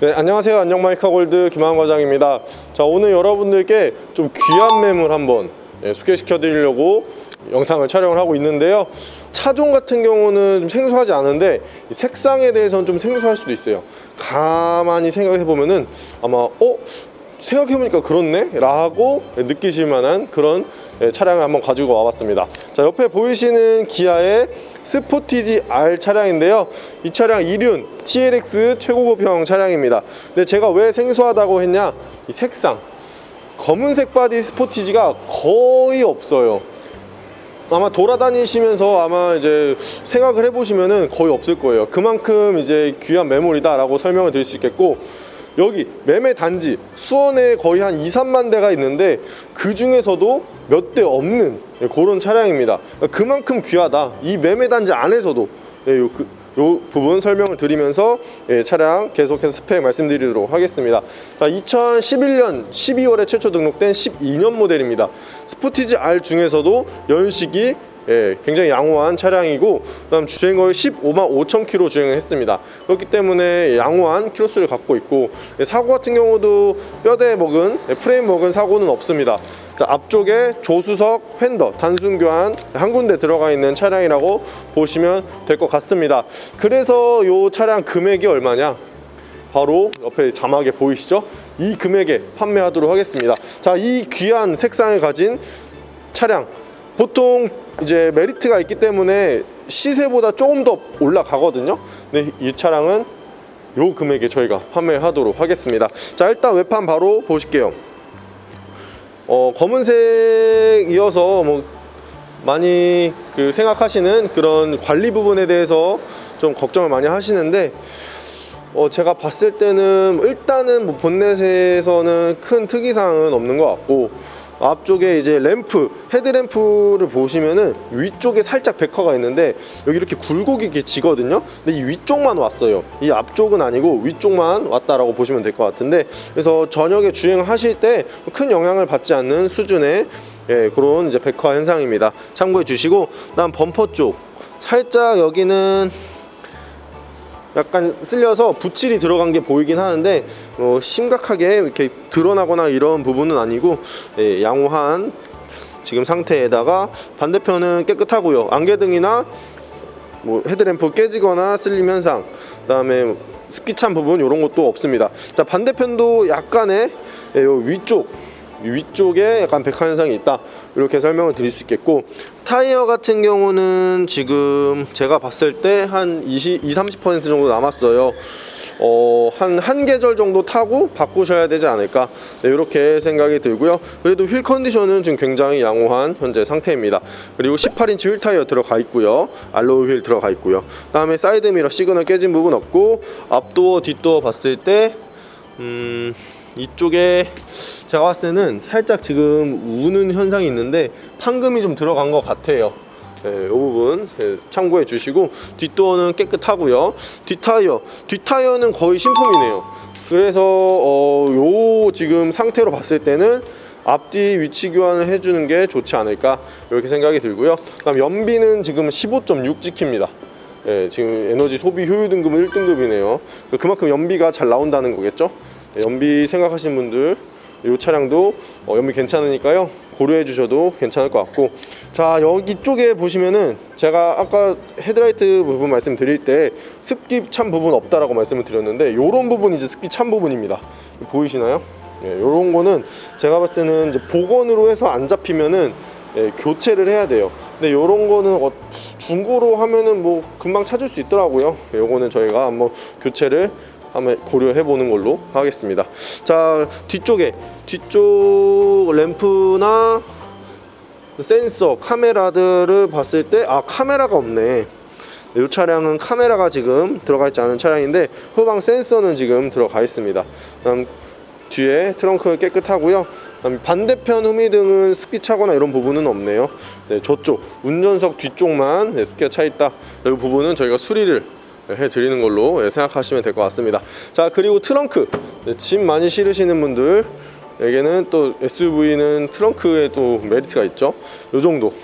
네, 안녕하세요. 안녕 마이카 골드 김한 과장입니다. 자, 오늘 여러분들께 좀 귀한 매물 한번 예, 소개시켜 드리려고 영상을 촬영을 하고 있는데요. 차종 같은 경우는 좀 생소하지 않은데 이 색상에 대해서는 좀 생소할 수도 있어요. 가만히 생각해 보면은 아마 어 생각해보니까 그렇네? 라고 느끼실 만한 그런 예, 차량을 한번 가지고 와봤습니다. 자, 옆에 보이시는 기아의 스포티지 R 차량인데요. 이 차량 1륜 TLX 최고급형 차량입니다. 근데 제가 왜 생소하다고 했냐? 이 색상. 검은색 바디 스포티지가 거의 없어요. 아마 돌아다니시면서 아마 이제 생각을 해보시면은 거의 없을 거예요. 그만큼 이제 귀한 매물이다라고 설명을 드릴 수 있겠고, 여기 매매 단지 수원에 거의 한 2, 3만 대가 있는데 그 중에서도 몇 대 없는 예, 그런 차량입니다. 그만큼 귀하다. 이 매매 단지 안에서도 예, 요, 그, 요 부분 설명을 드리면서 예, 차량 계속해서 스펙 말씀드리도록 하겠습니다. 자, 2011년 12월에 최초 등록된 12년 모델입니다. 스포티지 R 중에서도 연식이 예, 굉장히 양호한 차량이고 그다음 주행 거의 15만 5천 킬로 주행을 했습니다. 그렇기 때문에 양호한 키로수를 갖고 있고 예, 사고 같은 경우도 뼈대 먹은 예, 프레임 먹은 사고는 없습니다. 자, 앞쪽에 조수석, 팬더, 단순 교환 한 군데 들어가 있는 차량이라고 보시면 될 것 같습니다. 그래서 이 차량 금액이 얼마냐? 바로 옆에 자막에 보이시죠? 이 금액에 판매하도록 하겠습니다. 자, 이 귀한 색상을 가진 차량 보통 이제 메리트가 있기 때문에 시세보다 조금 더 올라가거든요. 근데 이 차량은 요 금액에 저희가 판매하도록 하겠습니다. 자, 일단 외판 바로 보실게요. 어, 검은색이어서 뭐 많이 그 생각하시는 그런 관리 부분에 대해서 좀 걱정을 많이 하시는데 어, 제가 봤을 때는 일단은 뭐 본넷에서는 큰 특이사항은 없는 것 같고 앞쪽에 이제 램프, 헤드램프를 보시면은 위쪽에 살짝 백화가 있는데 여기 이렇게 굴곡이 지거든요. 근데 이 위쪽만 왔어요. 이 앞쪽은 아니고 위쪽만 왔다라고 보시면 될 것 같은데 그래서 저녁에 주행하실 때 큰 영향을 받지 않는 수준의 예, 그런 이제 백화 현상입니다. 참고해 주시고 다음 범퍼 쪽 살짝 여기는 약간 쓸려서 붓칠이 들어간 게 보이긴 하는데 어, 심각하게 이렇게 드러나거나 이런 부분은 아니고 예, 양호한 지금 상태에다가 반대편은 깨끗하고요. 안개등이나 뭐 헤드램프 깨지거나 쓸림 현상 그 다음에 습기 찬 부분 이런 것도 없습니다. 자 반대편도 약간의 예, 요 위쪽 이 위쪽에 약간 백화 현상이 있다. 이렇게 설명을 드릴 수 있겠고 타이어 같은 경우는 지금 제가 봤을 때 한 20, 20, 30% 정도 남았어요. 어, 한, 한 계절 정도 타고 바꾸셔야 되지 않을까. 네, 이렇게 생각이 들고요. 그래도 휠 컨디션은 지금 굉장히 양호한 현재 상태입니다. 그리고 18인치 휠 타이어 들어가 있고요. 알로이 휠 들어가 있고요. 그 다음에 사이드 미러 시그널 깨진 부분 없고 앞도어 뒷도어 봤을 때 음, 이쪽에 제가 봤을 때는 살짝 지금 우는 현상이 있는데 판금이 좀 들어간 것 같아요. 네, 이 부분 네, 참고해 주시고 뒷도어는 깨끗하고요. 뒷타이어, 뒷타이어는 거의 신품이네요. 그래서 어, 요 지금 상태로 봤을 때는 앞뒤 위치 교환을 해주는 게 좋지 않을까 이렇게 생각이 들고요. 그다음 연비는 지금 15.6 찍힙니다. 예, 지금 에너지 소비 효율 등급은 1등급이네요. 그만큼 연비가 잘 나온다는 거겠죠? 예, 연비 생각하시는 분들 이 차량도 어, 연비 괜찮으니까요. 고려해 주셔도 괜찮을 것 같고 자 여기 쪽에 보시면은 제가 아까 헤드라이트 부분 말씀드릴 때 습기 찬 부분 없다라고 말씀을 드렸는데 요런 부분이 이제 습기 찬 부분입니다 보이시나요? 예, 요런 거는 제가 봤을 때는 이제 복원으로 해서 안 잡히면은 예, 교체를 해야 돼요. 근데 요런 거는 어, 중고로 하면은 뭐 금방 찾을 수 있더라고요. 예, 요거는 저희가 한번 교체를 한번 고려해 보는 걸로 하겠습니다. 자, 뒤쪽에 뒤쪽 램프나 센서, 카메라들을 봤을 때 아, 카메라가 없네. 이 차량은 카메라가 지금 들어가 있지 않은 차량인데 후방 센서는 지금 들어가 있습니다. 그다음 뒤에 트렁크 깨끗하고요. 반대편 후미등은 습기 차거나 이런 부분은 없네요. 네, 저쪽 운전석 뒤쪽만 네, 습기가 차 있다. 이 부분은 저희가 수리를 해드리는 걸로 예, 생각하시면 될 것 같습니다. 자 그리고 트렁크 네, 짐 많이 실으시는 분들 에게는 또 SUV는 트렁크에 또 메리트가 있죠. 이 정도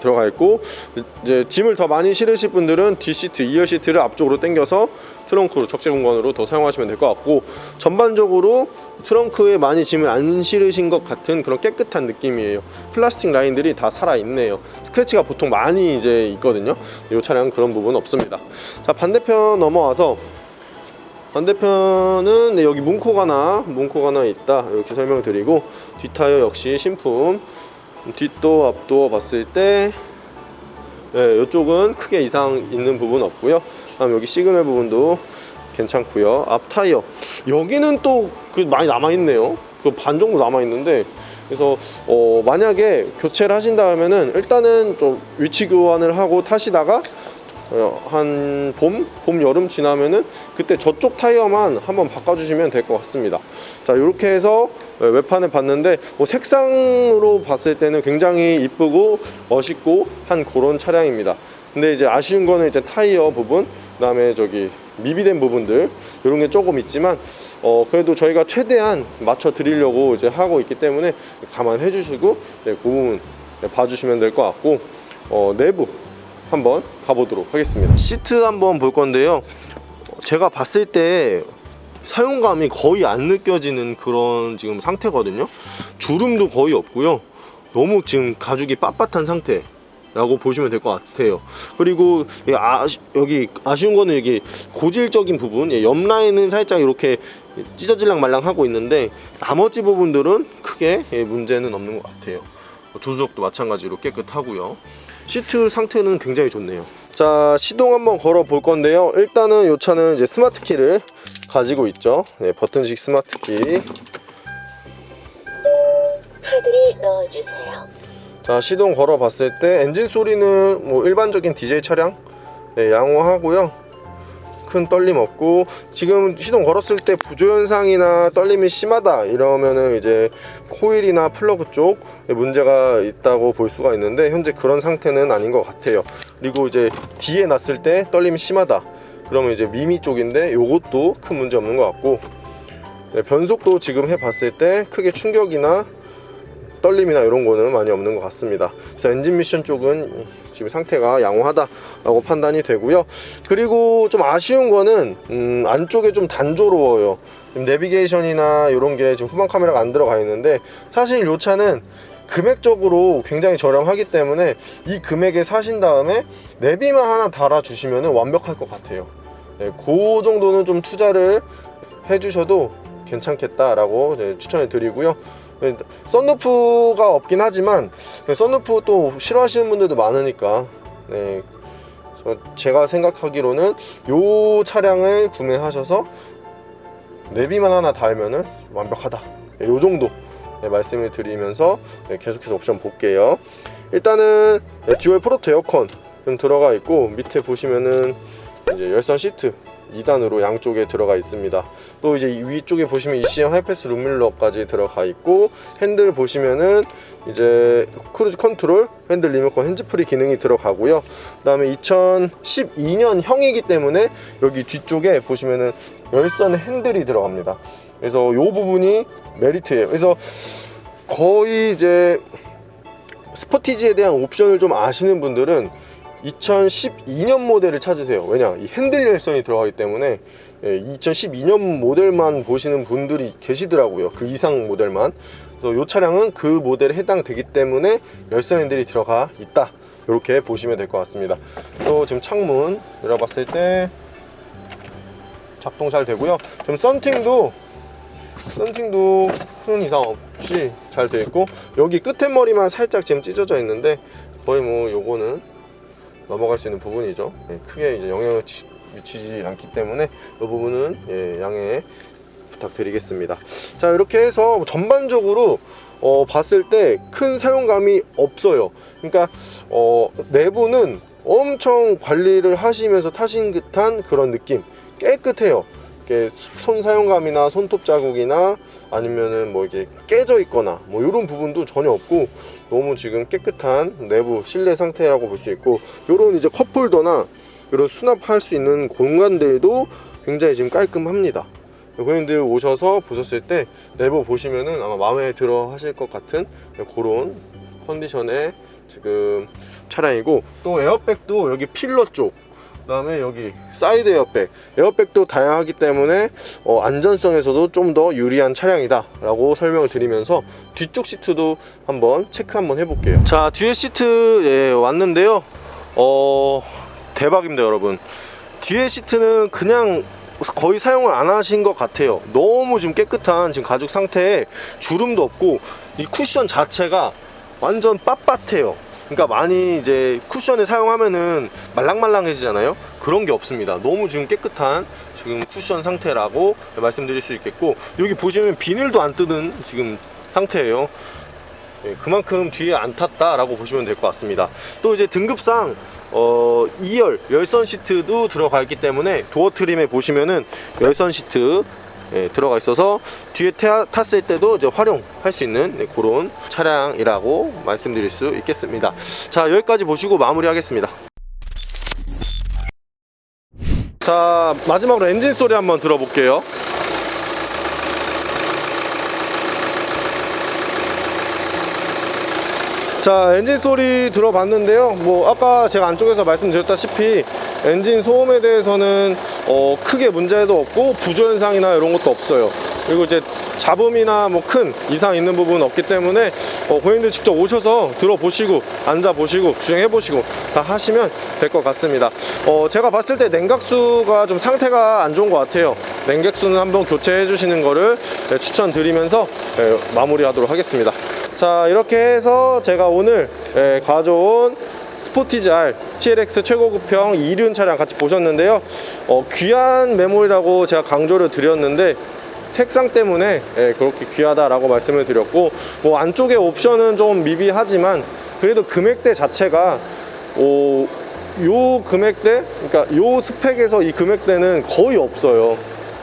들어가 있고 이제 짐을 더 많이 실으실 분들은 뒷 시트, 2열 시트를 앞쪽으로 당겨서 트렁크로 적재 공간으로 더 사용하시면 될 것 같고 전반적으로 트렁크에 많이 짐을 안 실으신 것 같은 그런 깨끗한 느낌이에요. 플라스틱 라인들이 다 살아 있네요. 스크래치가 보통 많이 이제 있거든요. 이 차량은 그런 부분 없습니다. 자 반대편 넘어와서 반대편은 네, 여기 문코가나 문코가나 있다 이렇게 설명을 드리고 뒷타이어 역시 신품 뒷도 앞도 봤을 때 네, 이쪽은 크게 이상 있는 부분 없고요 다음 여기 시그널 부분도 괜찮고요. 앞 타이어. 여기는 또 그 많이 남아 있네요. 그 반 정도 남아 있는데. 그래서 어, 만약에 교체를 하신다 하면은 일단은 좀 위치 교환을 하고 타시다가 어, 한 봄, 봄, 여름 지나면은 그때 저쪽 타이어만 한번 바꿔주시면 될 것 같습니다. 자, 이렇게 해서 어, 외판을 봤는데 뭐 색상으로 봤을 때는 굉장히 이쁘고 멋있고 한 그런 차량입니다. 근데 이제 아쉬운 거는 이제 타이어 부분, 그다음에 저기 미비된 부분들 이런 게 조금 있지만 어 그래도 저희가 최대한 맞춰 드리려고 이제 하고 있기 때문에 감안해 주시고 네, 그 부분 네, 봐주시면 될 것 같고 어 내부 한번 가보도록 하겠습니다. 시트 한번 볼 건데요. 어, 제가 봤을 때 사용감이 거의 안 느껴지는 그런 지금 상태거든요. 주름도 거의 없고요. 너무 지금 가죽이 빳빳한 상태. 라고 보시면 될 것 같아요. 그리고 이 아, 여기 아쉬운 거는 여기 고질적인 부분, 예, 옆 라인은 살짝 이렇게 찢어질랑 말랑 하고 있는데 나머지 부분들은 크게 예, 문제는 없는 것 같아요. 조수석도 마찬가지로 깨끗하고요. 시트 상태는 굉장히 좋네요. 자 시동 한번 걸어 볼 건데요. 일단은 이 차는 이제 스마트 키를 가지고 있죠. 네, 버튼식 스마트 키. 카드를 넣어주세요. 자 시동 걸어 봤을 때 엔진 소리는 뭐 일반적인 디젤 차량 네, 양호하고요. 큰 떨림 없고 지금 시동 걸었을 때 부조 현상이나 떨림이 심하다 이러면은 이제 코일이나 플러그 쪽 문제가 있다고 볼 수가 있는데 현재 그런 상태는 아닌 것 같아요. 그리고 이제 뒤에 놨을 때 떨림이 심하다. 그러면 이제 미미 쪽인데 요것도 큰 문제 없는 것 같고 네, 변속도 지금 해봤을 때 크게 충격이나 떨림이나 이런 거는 많이 없는 것 같습니다. 그래서 엔진 미션 쪽은 지금 상태가 양호하다라고 판단이 되고요. 그리고 좀 아쉬운 거는 음, 안쪽에 좀 단조로워요. 지금 내비게이션이나 이런 게 지금 후방 카메라가 안 들어가 있는데 사실 이 차는 금액적으로 굉장히 저렴하기 때문에 이 금액에 사신 다음에 내비만 하나 달아주시면 완벽할 것 같아요. 네, 그 정도는 좀 투자를 해주셔도 괜찮겠다라고 추천을 드리고요. 네, 썬루프가 없긴 하지만 네, 썬루프 또 싫어하시는 분들도 많으니까 네, 저- 제가 생각하기로는 이 차량을 구매하셔서 내비만 하나 달면은 완벽하다. 네, 요 정도 네, 말씀을 드리면서 네, 계속해서 옵션 볼게요. 일단은 네, 듀얼 프로토 에어컨 좀 들어가 있고 밑에 보시면은 이제 열선 시트 2단으로 양쪽에 들어가 있습니다. 또 이제 이 위쪽에 보시면 ECM 하이패스 룸밀러까지 들어가 있고 핸들 보시면은 이제 크루즈 컨트롤, 핸들 리모컨, 핸즈프리 기능이 들어가고요. 그 다음에 2012년형이기 때문에 여기 뒤쪽에 보시면은 열선 핸들이 들어갑니다. 그래서 이 부분이 메리트예요. 그래서 거의 이제 스포티지에 대한 옵션을 좀 아시는 분들은 2012년 모델을 찾으세요. 왜냐, 이 핸들 열선이 들어가기 때문에 2012년 모델만 보시는 분들이 계시더라고요. 그 이상 모델만. 그래서 이 차량은 그 모델에 해당되기 때문에 열선 핸들이 들어가 있다. 이렇게 보시면 될 것 같습니다. 또 지금 창문 열어봤을 때 작동 잘 되고요. 지금 썬팅도 썬팅도 큰 이상 없이 잘 되어 있고 여기 끝에 머리만 살짝 지금 찢어져 있는데 거의 뭐 요거는 넘어갈 수 있는 부분이죠. 예, 크게 이제 영향을 치- 미치지 않기 때문에 이 부분은 예, 양해 부탁드리겠습니다. 자 이렇게 해서 전반적으로 어, 봤을 때 큰 사용감이 없어요. 그러니까 어, 내부는 엄청 관리를 하시면서 타신 듯한 그런 느낌 깨끗해요. 손 사용감이나 손톱 자국이나 아니면은 뭐 이게 깨져 있거나 뭐 이런 부분도 전혀 없고 너무 지금 깨끗한 내부 실내 상태라고 볼 수 있고 이런 이제 컵홀더나 이런 수납할 수 있는 공간들도 굉장히 지금 깔끔합니다. 고객님들 오셔서 보셨을 때 내부 보시면은 아마 마음에 들어 하실 것 같은 그런 컨디션의 지금 차량이고 또 에어백도 여기 필러 쪽 그다음에 여기 사이드 에어백. 에어백도 다양하기 때문에 어, 안전성에서도 좀 더 유리한 차량이다 라고 설명을 드리면서 뒤쪽 시트도 한번 체크 한번 해볼게요. 자 뒤에 시트 예, 왔는데요. 어 대박입니다 여러분. 뒤에 시트는 그냥 거의 사용을 안 하신 것 같아요. 너무 지금 깨끗한 지금 가죽 상태에 주름도 없고 이 쿠션 자체가 완전 빳빳해요. 그러니까 많이 이제 쿠션을 사용하면은 말랑말랑해지잖아요? 그런 게 없습니다. 너무 지금 깨끗한 지금 쿠션 상태라고 말씀드릴 수 있겠고 여기 보시면 비닐도 안 뜯은 지금 상태예요. 예, 그만큼 뒤에 안 탔다라고 보시면 될 것 같습니다. 또 이제 등급상 어, 2열 열선 시트도 들어가 있기 때문에 도어 트림에 보시면은 열선 시트 예, 들어가 있어서 뒤에 타, 탔을 때도 이제 활용할 수 있는 네, 그런 차량이라고 말씀드릴 수 있겠습니다. 자 여기까지 보시고 마무리하겠습니다. 자 마지막으로 엔진 소리 한번 들어볼게요. 자 엔진 소리 들어봤는데요. 뭐 아까 제가 안쪽에서 말씀드렸다시피 엔진 소음에 대해서는 어, 크게 문제도 없고 부조 현상이나 이런 것도 없어요. 그리고 이제 잡음이나 뭐 큰 이상 있는 부분은 없기 때문에 어, 고객님들 직접 오셔서 들어보시고 앉아보시고 주행해보시고 다 하시면 될 것 같습니다. 어, 제가 봤을 때 냉각수가 좀 상태가 안 좋은 것 같아요. 냉각수는 한번 교체해 주시는 거를 네, 추천드리면서 네, 마무리하도록 하겠습니다 자 이렇게 해서 제가 오늘 예, 가져온 스포티지 R TLX 최고급형 2륜 차량 같이 보셨는데요. 어, 귀한 메모리라고 제가 강조를 드렸는데 색상 때문에 예, 그렇게 귀하다라고 말씀을 드렸고 뭐 안쪽에 옵션은 좀 미비하지만 그래도 금액대 자체가 오, 요 금액대 그러니까 요 스펙에서 이 금액대는 거의 없어요.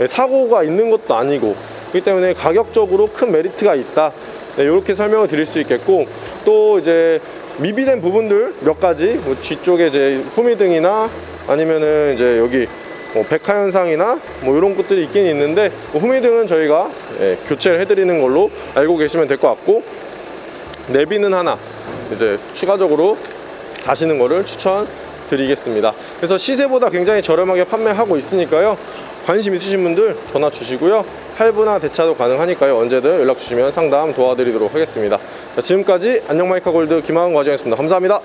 예, 사고가 있는 것도 아니고. 그렇기 때문에 가격적으로 큰 메리트가 있다 네, 이렇게 설명을 드릴 수 있겠고 또 이제 미비된 부분들 몇 가지 뭐 뒤쪽에 이제 후미등이나 아니면은 이제 여기 뭐 백화 현상이나 뭐 이런 것들이 있긴 있는데 뭐 후미등은 저희가 예, 교체를 해드리는 걸로 알고 계시면 될 것 같고 내비는 하나 이제 추가적으로 다시는 거를 추천드리겠습니다. 그래서 시세보다 굉장히 저렴하게 판매하고 있으니까요. 관심 있으신 분들 전화 주시고요. 할부나 대차도 가능하니까요. 언제든 연락 주시면 상담 도와드리도록 하겠습니다. 자, 지금까지 안녕 마이카 골드 김하은 과장이었습니다. 감사합니다.